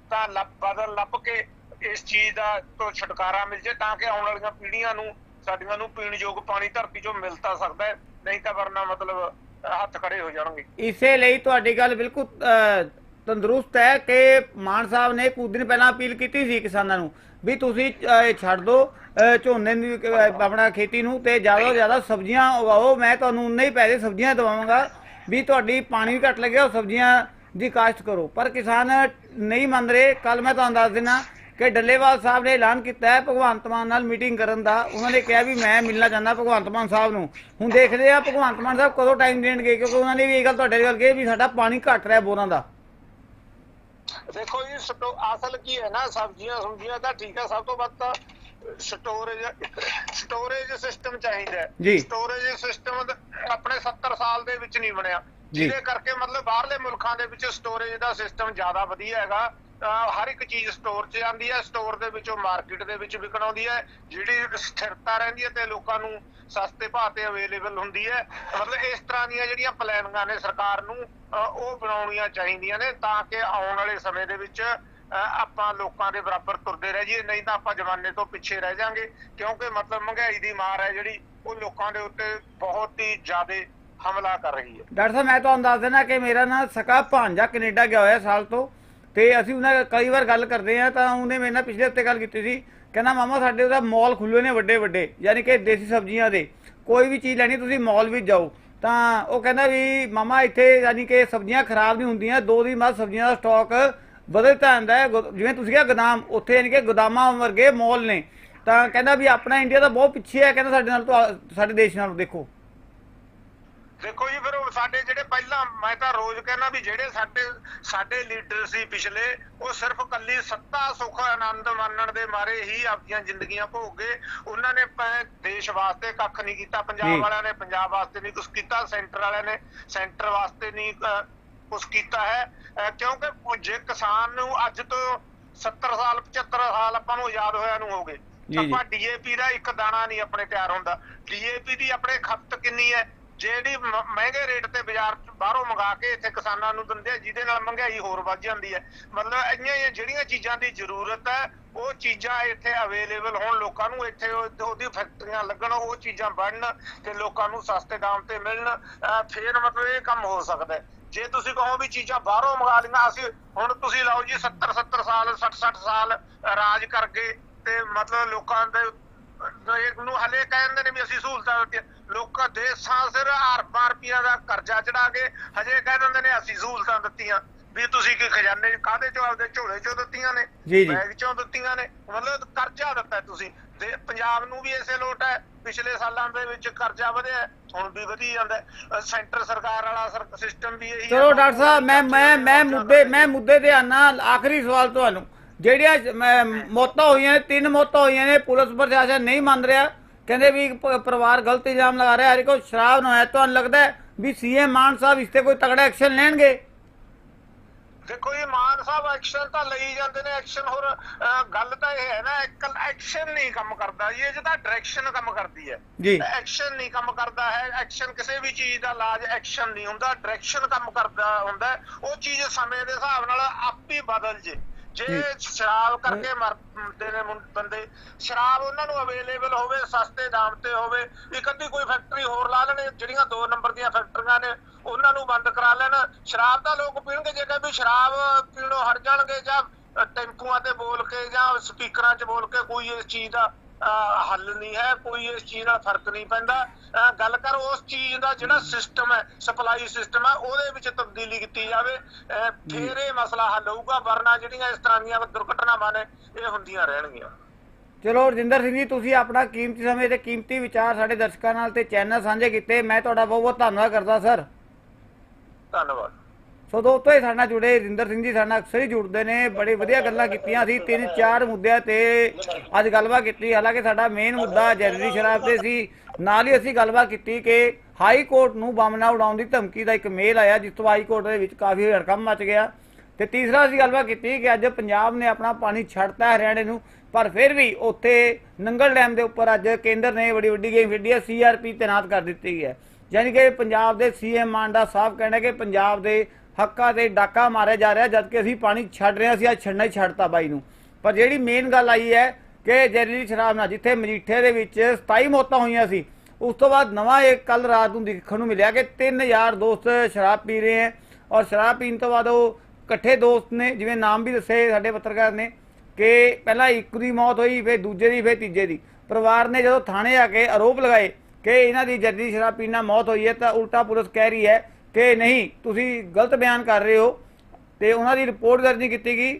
A: ਤਾਂ ਬਦਲ ਲੱਭ ਕੇ ਇਸ ਚੀਜ਼ ਦਾ ਤੋਂ ਛੁਟਕਾਰਾ ਮਿਲ ਜੇ ਤਾਂ ਕਿ ਆਉਣ ਵਾਲੀਆਂ ਪੀੜ੍ਹੀਆਂ ਨੂੰ ਸਾਡੀਆਂ ਨੂੰ ਪੀਣ ਯੋਗ ਪਾਣੀ ਧਰਤੀ 'ਚੋਂ ਮਿਲ ਤਾਂ ਸਕਦਾ ਹੈ ਨਹੀਂ ਤਾਂ ਵਰਨਾ ਮਤਲਬ ਹੱਥ ਖੜੇ ਹੋ ਜਾਣਗੇ।
B: ਇਸੇ ਲਈ ਤੁਹਾਡੀ ਗੱਲ ਬਿਲਕੁਲ ਤੰਦਰੁਸਤ ਹੈ ਕਿ ਮਾਨ ਸਾਹਿਬ ਨੇ ਕੁਝ ਦਿਨ ਪਹਿਲਾਂ ਅਪੀਲ ਕੀਤੀ ਸੀ ਕਿਸਾਨਾਂ ਨੂੰ ਵੀ ਤੁਸੀਂ ਛੱਡ ਦਿਓ ਝੋਨੇ ਨੂੰ ਆਪਣਾ ਖੇਤੀ ਨੂੰ ਤੇ ਜ਼ਿਆਦਾ ਤੋਂ ਜ਼ਿਆਦਾ ਸਬਜ਼ੀਆਂ ਉਗਾਓ ਮੈਂ ਤੁਹਾਨੂੰ ਉਨੇ ਹੀ ਪੈਸੇ ਸਬਜ਼ੀਆਂ ਦਵਾਵਾਂਗਾ। ਵੀ ਤੁਹਾਡੀ ਪਾਣੀ ਘੱਟ ਲੱਗਿਆ, ਉਹ ਸਬਜ਼ੀਆਂ ਦੀ ਕਾਸ਼ਤ ਕਰੋ। ਪਰ ਕਿਸਾਨ ਨਹੀਂ ਮੰਨ ਰਹੇ। ਕੱਲ ਮੈਂ ਤੁਹਾਨੂੰ ਦੱਸ ਦਿਨਾ ਕਿ ਡੱਲੇਵਾਲ ਸਾਹਿਬ ਨੇ ਐਲਾਨ ਕੀਤਾ ਹੈ ਭਗਵੰਤ ਮਾਨ ਨਾਲ ਮੀਟਿੰਗ ਕਰਨ ਦਾ। ਉਹਨਾਂ ਨੇ ਕਿਹਾ ਵੀ ਮੈਂ ਮਿਲਣਾ ਚਾਹੁੰਦਾ ਭਗਵੰਤ ਮਾਨ ਸਾਹਿਬ ਨੂੰ। ਹੁਣ ਦੇਖਦੇ ਆ ਭਗਵੰਤ ਮਾਨ ਸਾਹਿਬ ਕਦੋਂ ਟਾਈਮ ਦੇਣਗੇ, ਕਿਉਂਕਿ ਉਹਨਾਂ ਨੇ ਵੀ ਇਹ ਗੱਲ ਤੁਹਾਡੇ ਨਾਲ ਕਹੀ ਵੀ ਸਾਡਾ ਪਾਣੀ ਘੱਟ ਰਿਹਾ ਬੋਰਾਂ ਦਾ।
A: ਦੇਖੋ ਜੀ ਅਸਲ ਕੀ ਹੈ ਨਾ ਸਬਜ਼ੀਆਂ ਸੁਬਜ਼ੀਆਂ ਤਾਂ ਠੀਕ ਹੈ ਸਭ ਤੋਂ ਵੱਧ ਸਟੋਰੇਜ ਸਟੋਰੇਜ ਸਿਸਟਮ ਚਾਹੀਦਾ
B: ਜੀ।
A: ਸਟੋਰੇਜ ਸਿਸਟਮ ਆਪਣੇ 70 ਸਾਲ ਦੇ ਵਿੱਚ ਨਹੀਂ ਬਣਿਆ। ਜਿਹਦੇ ਕਰਕੇ ਮਤਲਬ ਬਾਹਰਲੇ ਮੁਲਕਾਂ ਦੇ ਵਿੱਚ ਸਟੋਰੇਜ ਦਾ ਸਿਸਟਮ ਜ਼ਿਆਦਾ ਵਧੀਆ ਹੈਗਾ। ਹਰ ਇੱਕ ਚੀਜ਼ ਸਟੋਰ 'ਚ ਜਾਂਦੀ ਹੈ। ਸਟੋਰ ਦੇ ਵਿੱਚੋਂ ਮਾਰਕੀਟ ਦੇ ਵਿੱਚ ਵਿਕਣ ਆਉਂਦੀ ਹੈ। ਜਿਹੜੀ ਸਥਿਰਤਾ ਰਹਿੰਦੀ ਹੈ ਤੇ ਲੋਕਾਂ ਨੂੰ ਸਸਤੇ ਭਾਅ ਤੇ ਅਵੇਲੇਬਲ ਹੁੰਦੀ ਹੈ। ਮਤਲਬ ਇਸ ਤਰ੍ਹਾਂ ਦੀਆਂ ਜਿਹੜੀਆਂ ਪਲੈਨਿੰਗਾਂ ਨੇ ਸਰਕਾਰ ਨੂੰ ਉਹ ਬਣਾਉਣੀਆਂ ਚਾਹੀਦੀਆਂ ਨੇ ਤਾਂ ਕਿ ਆਉਣ ਵਾਲੇ ਸਮੇਂ ਦੇ ਵਿੱਚ ਆਪਾਂ ਲੋਕਾਂ ਦੇ ਬਰਾਬਰ ਤੁਰਦੇ ਰਹਿ ਜਾਈਏ, ਨਹੀਂ ਤਾਂ ਆਪਾਂ ਜਮਾਨੇ ਤੋਂ ਪਿੱਛੇ ਰਹਿ ਜਾਾਂਗੇ। ਕਿਉਂਕਿ ਮਤਲਬ ਮਹਿੰਗਾਈ ਦੀ ਮਾਰ ਹੈ ਜਿਹੜੀ, ਉਹ ਲੋਕਾਂ ਦੇ ਉੱਤੇ ਬਹੁਤ ਹੀ ਜ਼ਿਆਦਾ ਹਮਲਾ ਕਰ ਰਹੀ ਹੈ।
B: ਡਾਕਟਰ ਸਾਹਿਬ, ਮੈਂ ਤੁਹਾਨੂੰ ਦੱਸ ਦੇਣਾ ਕਿ ਮੇਰਾ ਨਾ ਸਕਾ ਭਾਂਜਾ ਕੈਨੇਡਾ ਗਿਆ ਹੋਇਆ ਸਾਲ ਤੋਂ, ਤੇ ਅਸੀਂ ਉਹਨਾਂ ਕਈ ਵਾਰ ਗੱਲ ਕਰਦੇ ਆ ਤਾਂ ਉਹਨੇ ਮੇਰੇ ਨਾਲ ਪਿਛਲੇ ਹਫ਼ਤੇ ਗੱਲ ਕੀਤੀ ਸੀ। ਕਹਿੰਦਾ, ਮਾਮਾ, ਸਾਡੇ ਉਹਦਾ ਮਾਲ ਖੁੱਲੇ ਨੇ ਵੱਡੇ ਵੱਡੇ, ਯਾਨੀ ਕਿ ਦੇਸੀ ਸਬਜ਼ੀਆਂ ਦੇ। ਕੋਈ ਵੀ ਚੀਜ਼ ਲੈਣੀ, ਤੁਸੀਂ ਮਾਲ ਵਿੱਚ ਜਾਓ। ਤਾਂ ਉਹ ਕਹਿੰਦਾ ਵੀ, ਮਾਮਾ, ਇੱਥੇ ਯਾਨੀ ਕਿ ਸਬਜ਼ੀਆਂ ਖਰਾਬ ਨਹੀਂ ਹੁੰਦੀਆਂ, ਦੋ ਦਿਨ ਬਾਅਦ ਸਬਜ਼ੀਆਂ ਦਾ ਸਟਾਕ ਬਦਲਦਾ ਜਾਂਦਾ ਹੈ। ਗੋ- ਜਿਵੇਂ ਤੁਸੀਂ ਕਿਹਾ ਗੋਦਾਮ ਉੱਥੇ ਯਾਨੀ ਕਿ ਗੋਦਾਮਾਂ ਵਰਗੇ ਮਾਲ ਨੇ। ਤਾਂ ਕਹਿੰਦਾ ਵੀ ਆਪਣਾ ਇੰਡੀਆ ਤਾਂ ਬਹੁਤ ਪਿੱਛੇ ਹੈ ਕਹਿੰਦਾ ਸਾਡੇ ਨਾਲ ਤੋਂ ਸਾਡੇ ਦੇਸ਼ ਨਾਲੋਂ ਦੇਖੋ।
A: ਦੇਖੋ ਜੀ ਫਿਰ ਉਹ ਸਾਡੇ ਜਿਹੜੇ ਪਹਿਲਾਂ ਮੈਂ ਤਾਂ ਰੋਜ਼ ਕਹਿੰਦਾ ਵੀ ਜਿਹੜੇ ਸਾਡੇ ਸਾਡੇ ਲੀਡਰ ਸੀ ਪਿਛਲੇ ਉਹ ਸਿਰਫ ਕੱਲੀ ਸੱਤਾ ਸੁਖ ਆਨੰਦ ਮਾਣਨ ਦੇ ਮਾਰੇ ਹੀ ਆਪਣੀਆਂ ਜ਼ਿੰਦਗੀਆਂ ਭੋਗ ਗਏ। ਉਹਨਾਂ ਨੇ ਦੇਸ਼ ਵਾਸਤੇ ਕੱਖ ਨਹੀਂ ਕੀਤਾ। ਪੰਜਾਬ ਵਾਲਿਆਂ ਨੇ ਪੰਜਾਬ ਵਾਸਤੇ ਨਹੀਂ ਕੁਝ ਕੀਤਾ ਸੈਂਟਰ ਵਾਲਿਆਂ ਨੇ ਸੈਂਟਰ ਵਾਸਤੇ ਨਹੀਂ ਕੁਝ ਕੀਤਾ ਹੈ ਕਿਉਂਕਿ ਜੇ ਕਿਸਾਨ ਨੂੰ ਅੱਜ ਤੋਂ 70 ਸਾਲ 75 ਸਾਲ ਆਪਾਂ ਨੂੰ ਆਜ਼ਾਦ ਹੋਇਆ ਨੂੰ ਹੋ ਗਏ। ਆਪਾਂ ਡੀਏਪੀ ਦਾ ਇੱਕ ਦਾਣਾ ਨਹੀਂ ਆਪਣੇ ਤਿਆਰ ਹੁੰਦਾ। ਡੀਏਪੀ ਦੀ ਆਪਣੇ ਖਪਤ ਕਿੰਨੀ ਹੈ? ਜਿਹੜੀ ਮਹਿੰਗੇ ਰੇਟ ਤੇ ਬਾਜ਼ਾਰ ਚ ਬਾਹਰੋਂ ਮੰਗਾ ਕੇ ਇੱਥੇ ਕਿਸਾਨਾਂ ਨੂੰ ਦਿੰਦੇ ਆ ਜਿਹਦੇ ਨਾਲ ਮਹਿੰਗਾਈ ਹੋਰ ਵੱਧ ਜਾਂਦੀ ਹੈ। ਮਤਲਬ ਇੰਨੀਆਂ ਜਿਹੜੀਆਂ ਚੀਜ਼ਾਂ ਦੀ ਜ਼ਰੂਰਤ ਹੈ ਉਹ ਚੀਜ਼ਾਂ ਇੱਥੇ ਅਵੇਲੇਬਲ ਹੋਣ ਲੋਕਾਂ ਨੂੰ ਇੱਥੇ ਉਹ- ਉਹਦੀ ਫੈਕਟਰੀਆਂ ਲੱਗਣ ਉਹ ਚੀਜ਼ਾਂ ਬਣਨ ਤੇ ਲੋਕਾਂ ਨੂੰ ਸਸਤੇ ਦਾਮ ਤੇ ਮਿਲਣ ਫੇਰ ਮਤਲਬ ਇਹ ਕੰਮ ਹੋ ਸਕਦਾ ਹੈ। ਜੇ ਤੁਸੀਂ ਕਹੋ ਵੀ ਚੀਜ਼ਾਂ ਬਾਹਰੋਂ ਮੰਗਾ ਲਈਆਂ, ਅਸੀਂ ਹੁਣ ਤੁਸੀਂ ਲਾਓ ਜੀ 70 70 ਸਾਲ 60 60 ਸਾਲ ਰਾਜ ਕਰਕੇ ਤੇ ਮਤਲਬ ਲੋਕਾਂ ਦੇ ਇੱਕ ਨੂੰ ਹਲੇ ਕਹਿੰਦੇ ਨੇ ਵੀ ਅਸੀਂ ਸਹੂਲਤਾਂ ਦਿੱਤੀਆਂ। ਲੋਕਾਂ ਦੇ ਸਾਂ ਸਿਰ ਅਰਬਾਂ ਰੁਪਈਆ ਦਾ ਕਰਜ਼ਾ ਚੜਾ ਕੇ ਹਜੇ ਕਹਿ ਦਿੰਦੇ ਨੇ ਅਸੀਂ ਸਹੂਲਤਾਂ ਦਿੱਤੀਆਂ। ਵੀ ਤੁਸੀਂ ਕੀ ਖਜ਼ਾਨੇ ਚ ਕਾਹਦੇ ਚੋਂ ਆਪਦੇ ਝੋਲੇ ਚੋਂ ਦਿੱਤੀਆਂ ਨੇ?
B: ਜੀ, ਜੀ।
A: ਬੈਗ ਚੋਂ ਦਿੱਤੀਆਂ ਨੇ? ਮਤਲਬ ਕਰਜ਼ਾ ਦਿੱਤਾ ਤੁਸੀਂ। ਤੇ ਪੰਜਾਬ ਨੂੰ ਵੀ ਇਸੇ ਲੋਟ ਹੈ। ਪਿਛਲੇ ਸਾਲਾਂ ਦੇ ਵਿੱਚ ਕਰਜ਼ਾ ਵਧਿਆ। ਹੈ, ਹੁਣ ਵੀ ਵਧੀ ਜਾਂਦਾ ਹੈ। ਅਹ ਸੈਂਟਰ ਸਰਕਾਰ ਵਾਲਾ ਸਿਸਟਮ ਵੀ ਇਹੀ ਹੈ।
B: ਚਲੋ ਡਾਕਟਰ ਸਾਹਿਬ ਮੈਂ ਮੈਂ ਮੈਂ ਮੁੱਦੇ ਮੈਂ ਮੁੱਦੇ ਤੇ ਆਨਾ। ਆਖਰੀ ਸਵਾਲ ਤੁਹਾਨੂੰ। ਜਿਹੜੀਆਂ ਮ- ਮੌਤਾਂ ਹੋਈਆਂ ਨੇ ਤਿੰਨ ਮੌਤਾਂ ਹੋਈਆਂ ਨੇ ਪੁਲਿਸ ਪ੍ਰਸ਼ਾਸਨ ਨਹੀਂ ਮੰਨ ਰਿਹਾ। ਕਹਿੰਦੇ ਵੀ ਪ- ਪਰਿਵਾਰ ਗਲਤ ਇਲਜ਼ਾਮ ਲਗਾ ਰਿਹਾ। ਹਰੇ ਕੋ ਸ਼ਰਾਬ ਨਾ ਹੈ ਤੁਹਾਨੂੰ ਲੱਗਦਾ ਹੈ ਵੀ ਸੀਐਮ ਮਾਨ ਸਾਹਿਬ ਇਸ ਤੇ ਕੋਈ ਤਗੜਾ ਐਕਸ਼ਨ ਲੈਣਗੇ?
A: ਦੇਖੋ ਜੀ ਮਾਨ ਸਾਹਿਬ ਐਕਸ਼ਨ ਤਾਂ ਲਈ ਜਾਂਦੇ ਨੇ ਐਕਸ਼ਨ ਹੋਰ ਗੱਲ ਤਾਂ ਇਹ ਹੈ ਨਾ ਇੱਕ ਐਕਸ਼ਨ ਨਹੀਂ ਕੰਮ ਕਰਦਾ ਇਹ ਜਿਹਦਾ ਡਾਇਰੈਕਸ਼ਨ ਕੰਮ ਕਰਦੀ ਹੈ
B: ਜੀ
A: ਐਕਸ਼ਨ ਨਹੀਂ ਕੰਮ ਕਰਦਾ ਹੈ ਐਕਸ਼ਨ ਕਿਸੇ ਵੀ ਚੀਜ਼ ਦਾ ਇਲਾਜ ਐਕਸ਼ਨ ਨਹੀਂ ਹੁੰਦਾ ਡਾਇਰੈਕਸ਼ਨ ਕੰਮ ਕਰਦਾ ਹੁੰਦਾ। ਉਹ ਚੀਜ਼ ਸਮੇਂ ਦੇ ਹਿਸਾਬ ਨਾਲ ਆਪ ਹੀ ਬਦਲ ਜੇ ਜੇ। ਸ਼ਰਾਬ ਕਰਕੇ ਮਰਦੇ ਨੇ ਬੰਦੇ ਸ਼ਰਾਬ ਉਹਨਾਂ ਨੂੰ ਅਵੇਲੇਬਲ ਹੋਵੇ ਸਸਤੇ ਦਾਮ ਤੇ ਹੋਵੇ ਇੱਕ ਅੱਧੀ ਕੋਈ ਫੈਕਟਰੀ ਹੋਰ ਲਾ ਲੈਣ ਜਿਹੜੀਆਂ ਦੋ ਨੰਬਰ ਦੀਆਂ ਫੈਕਟਰੀਆਂ ਨੇ ਉਹਨਾਂ ਨੂੰ ਬੰਦ ਕਰਾ ਲੈਣ ਸ਼ਰਾਬ ਤਾਂ ਲੋਕ ਪੀਣਗੇ ਜੇ ਕਿ ਵੀ ਸ਼ਰਾਬ ਪੀਣੋਂ ਹਟ ਜਾਣਗੇ ਜਾਂ ਟੈਂਪੂਆਂ ਤੇ ਬੋਲ ਕੇ ਜਾਂ ਸਪੀਕਰਾਂ 'ਚ ਬੋਲ ਕੇ ਕੋਈ ਇਸ ਚੀਜ਼ ਦਾ ਹੱਲ ਨਹੀਂ ਹੈ ਕੋਈ ਇਸ ਚੀਜ਼ ਨਾਲ ਫ਼ਰਕ ਨਹੀਂ ਪੈਂਦਾ। ਗੱਲ ਕਰ ਉਸ ਚੀਜ਼ ਦਾ ਜਿਹੜਾ ਸਿਸਟਮ ਹੈ ਸਪਲਾਈ ਸਿਸਟਮ ਹੈ ਉਹਦੇ ਵਿੱਚ ਤਬਦੀਲੀ ਕੀਤੀ ਜਾਵੇ। ਫਿਰ ਇਹ ਮਸਲਾ ਹੱਲ ਹੋਊਗਾ ਵਰਨਾ ਜਿਹੜੀਆਂ ਇਸ ਤਰ੍ਹਾਂ ਦੀਆਂ ਦੁਰਘਟਨਾਵਾਂ ਨੇ ਇਹ ਹੁੰਦੀਆਂ ਰਹਿਣਗੀਆਂ।
B: ਚਲੋ ਰਜਿੰਦਰ ਸਿੰਘ ਜੀ ਤੁਸੀਂ ਆਪਣਾ ਕੀਮਤੀ ਸਮੇਂ ਤੇ ਕੀਮਤੀ ਵਿਚਾਰ ਸਾਡੇ ਦਰਸ਼ਕਾਂ ਨਾਲ ਤੇ ਚੈਨਲ ਸਾਂਝੇ ਕੀਤੇ। ਮੈਂ ਤੁਹਾਡਾ ਬਹੁਤ ਬਹੁਤ ਧੰਨਵਾਦ ਕਰਦਾ ਸਰ।
A: ਧੰਨਵਾਦ।
B: ਸੋ ਦੋਸਤੋ ਇਹ ਸਾਡੇ ਨਾਲ ਜੁੜੇ ਰਿੰਦਰ ਸਿੰਘ ਜੀ ਸਾਡੇ ਨਾਲ ਅਕਸਰ ਹੀ ਜੁੜਦੇ ਨੇ। ਬੜੀ ਵਧੀਆ ਗੱਲਾਂ ਕੀਤੀਆਂ ਸੀ। ਤਿੰਨ ਚਾਰ ਮੁੱਦਿਆਂ ਤੇ ਅੱਜ ਗੱਲਬਾਤ ਕੀਤੀ, ਹਾਲਾਂਕਿ ਸਾਡਾ ਮੇਨ ਮੁੱਦਾ ਜ਼ਹਿਰੀਲੀ ਸ਼ਰਾਬ ਤੇ ਸੀ। ਨਾਲ ਹੀ ਅਸੀਂ ਗੱਲਬਾਤ ਕੀਤੀ ਕਿ ਹਾਈ ਕੋਰਟ ਨੂੰ ਬੰਬ ਨਾਲ ਉਡਾਉਣ ਦੀ ਧਮਕੀ ਦਾ ਇੱਕ ਮੇਲ ਆਇਆ, ਜਿਸ ਤੋਂ ਹਾਈ ਕੋਰਟ ਦੇ ਵਿੱਚ ਕਾਫੀ ਹੜਕੰਪ ਮਚ ਗਿਆ। ਤੇ ਤੀਸਰਾ ਅਸੀਂ ਗੱਲਬਾਤ ਕੀਤੀ ਕਿ ਅੱਜ ਪੰਜਾਬ ਨੇ ਆਪਣਾ ਪਾਣੀ ਛੱਡਤਾ ਹਰਿਆਣੇ ਨੂੰ, ਪਰ ਫਿਰ ਵੀ ਉੱਥੇ ਨੰਗਲ ਡੈਮ ਦੇ ਉੱਪਰ ਅੱਜ ਕੇਂਦਰ ਨੇ ਬੜੀ ਵੱਡੀ ਗੇਮ ਖੇਡੀ ਹੈ ਸੀਆਰਪੀ ਤੈਨਾਤ ਕਰ ਦਿੱਤੀ ਹੈ। ਯਾਨੀ ਕਿ ਪੰਜਾਬ ਦੇ ਸੀਐਮ ਮਾਨ ਦਾ ਸਾਫ਼ ਕਹਿਣਾ ਕਿ ਪੰਜਾਬ ਦੇ ਹੱਕਾਂ ਤੇ ਡਾਕਾ ਮਾਰਿਆ ਜਾ ਰਿਹਾ ਜਦ ਕਿ ਅਸੀਂ ਪਾਣੀ ਛੱਡ ਰਹੇ ਹਾਂ, ਅਸੀਂ ਅੱਜ ਛੱਡਣਾ ਹੀ ਛੱਡਤਾ ਬਾਈ ਨੂੰ। ਪਰ ਜਿਹੜੀ ਮੇਨ ਗੱਲ ਆਈ ਹੈ ਕਿ ਜ਼ਹਿਰੀਲੀ ਸ਼ਰਾਬ ਨਾਲ ਜਿੱਥੇ ਮਜੀਠੇ ਦੇ ਵਿੱਚ 27 ਮੌਤਾਂ ਹੋਈਆਂ ਸੀ, ਉਸ ਤੋਂ ਬਾਅਦ ਨਵਾਂ ਇੱਕ ਕੱਲ ਰਾਤ ਨੂੰ ਦੇਖਣ ਨੂੰ ਮਿਲਿਆ ਕਿ ਤਿੰਨ ਯਾਰ ਦੋਸਤ ਸ਼ਰਾਬ ਪੀ ਰਹੇ ਹੈ ਔਰ ਸ਼ਰਾਬ ਪੀਣ ਤੋਂ ਬਾਅਦ ਉਹ ਇਕੱਠੇ ਦੋਸਤ ਨੇ, ਜਿਵੇਂ ਨਾਮ ਵੀ ਦੱਸੇ ਸਾਡੇ ਪੱਤਰਕਾਰ ਨੇ, ਕਿ ਪਹਿਲਾਂ ਇੱਕ ਦੀ ਮੌਤ ਹੋਈ, ਫਿਰ ਦੂਜੇ ਦੀ, ਫਿਰ ਤੀਜੇ ਦੀ। ਪਰਿਵਾਰ ਨੇ ਜਦੋਂ ਥਾਣੇ ਆ ਕੇ ਆਰੋਪ ਲਗਾਏ ਕਿ ਇਹਨਾਂ ਦੀ ਜੱਦੀ ਸ਼ਰਾਬ ਪੀਣ ਨਾਲ ਮੌਤ ਹੋਈ ਹੈ, ਤਾਂ ਉਲਟਾ ਪੁਲਿਸ ਕਹਿ ਰਹੀ ਹੈ ਕਿ ਨਹੀਂ, ਤੁਸੀਂ ਗਲਤ ਬਿਆਨ ਕਰ ਰਹੇ ਹੋ ਤੇ ਉਹਨਾਂ ਦੀ ਰਿਪੋਰਟ ਦਰਜ ਨਹੀਂ ਕੀਤੀ ਗਈ।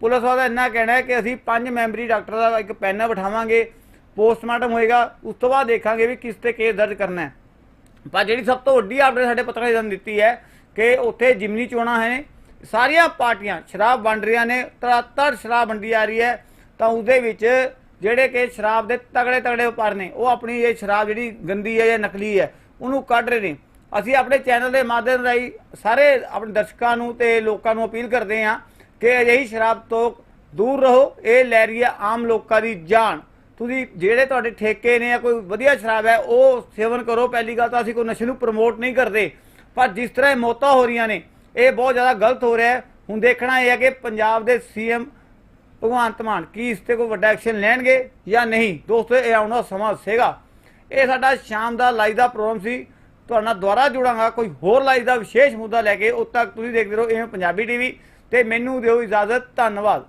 B: ਪੁਲਿਸ ਵਾਲਾ ਇੰਨਾ ਕਹਿਣਾ ਹੈ ਕਿ ਅਸੀਂ ਪੰਜ ਮੈਂਬਰੀ ਡਾਕਟਰ ਦਾ ਇੱਕ ਪੈਨਲ ਬਿਠਾਵਾਂਗੇ, ਪੋਸਟਮਾਰਟਮ ਹੋਏਗਾ, ਉਸ ਤੋਂ ਬਾਅਦ ਦੇਖਾਂਗੇ ਵੀ ਕਿਸ ਤੇ ਕੇਸ ਦਰਜ ਕਰਨਾ ਹੈ। ਪਰ ਜਿਹੜੀ ਸਭ ਤੋਂ ਵੱਡੀ ਅਪਡੇਟ ਸਾਡੇ ਪੱਤਰਕਾਰ ਨੇ ਦਿੱਤੀ ਹੈ ਕਿ ਉੱਥੇ ਜਿਮਨੀ ਚੋਣਾਂ ਹੈ, ਸਾਰੀਆਂ ਪਾਰਟੀਆਂ, ਸ਼ਰਾਬ ਵੰਡ ਰਹੀਆਂ ਨੇ, ਤਰਾਤਰ ਸ਼ਰਾਬ ਵੰਡੀ ਆ ਰਹੀ ਹੈ, ਤਾਂ ਉਹਦੇ ਵਿੱਚ ਜਿਹੜੇ ਕਿ ਸ਼ਰਾਬ ਦੇ ਤਗੜੇ ਤਗੜੇ ਵਪਾਰ ਨੇ, ਉਹ ਆਪਣੀ ਇਹ ਸ਼ਰਾਬ ਜਿਹੜੀ ਗੰਦੀ ਹੈ ਜਾਂ ਨਕਲੀ ਹੈ, ਉਹਨੂੰ ਕੱਢ ਰਹੇ ਨੇ। ਅਸੀਂ ਆਪਣੇ ਚੈਨਲ ਦੇ ਮਾਧਿਅਮ ਰਾਹੀਂ ਸਾਰੇ ਆਪਣੇ ਦਰਸ਼ਕਾਂ ਨੂੰ ਤੇ ਲੋਕਾਂ ਨੂੰ ਅਪੀਲ ਕਰਦੇ ਹਾਂ ਕਿ ਅਜਿਹੀ ਸ਼ਰਾਬ ਤੋਂ ਦੂਰ ਰਹੋ, ਇਹ ਲੈ ਰਹੀ ਹੈ ਆਮ ਲੋਕਾਂ ਦੀ ਜਾਨ। ਤੁਸੀਂ ਜਿਹੜੇ ਤੁਹਾਡੇ ਠੇਕੇ ਨੇ ਜਾਂ ਕੋਈ ਵਧੀਆ ਸ਼ਰਾਬ ਹੈ, ਉਹ ਸੇਵਨ ਕਰੋ। ਪਹਿਲੀ ਗੱਲ ਤਾਂ ਅਸੀਂ ਕੋਈ ਨਸ਼ੇ ਨੂੰ ਪ੍ਰਮੋਟ ਨਹੀਂ ਕਰਦੇ। ਪਰ ਜਿਸ ਤਰ੍ਹਾਂ ਇਹ ਮੌਤਾਂ ਹੋ ਰਹੀਆਂ ਨੇ, ਇਹ ਬਹੁਤ ਜ਼ਿਆਦਾ ਗਲਤ ਹੋ ਰਿਹਾ ਹੁਣ ਦੇਖਣਾ ਇਹ ਹੈ ਕਿ ਪੰਜਾਬ ਦੇ ਸੀਐਮ ਭਗਵੰਤ ਮਾਨ ਕੀ ਇਸ ਤੇ ਕੋਈ ਵੱਡਾ ਐਕਸ਼ਨ ਲੈਣਗੇ ਜਾਂ ਨਹੀਂ? ਦੋਸਤੋ, ਇਹ ਆਉਣ ਦਾ ਸਮਾਂ ਦੱਸੇਗਾ ਇਹ ਸਾਡਾ ਸ਼ਾਮ ਦਾ ਲਾਈਵ ਦਾ ਪ੍ਰੋਗਰਾਮ ਸੀ। ਤੁਹਾਡਾ ਨਾਲ ਦੁਬਾਰਾ ਜੁੜਾਂਗਾ। ਕੋਈ ਹੋਰ ਲਾਈਵ ਦਾ ਵਿਸ਼ੇਸ਼ ਮੁੱਦਾ ਲੈ ਕੇ ਉਦ ਤੱਕ ਤੁਸੀਂ ਦੇਖਦੇ ਰਹੋ, ਇਹ ਪੰਜਾਬੀ ਟੀਵੀ। ਤੇ ਮੈਨੂੰ ਦਿਓ ਇਜਾਜ਼ਤ ਧੰਨਵਾਦ।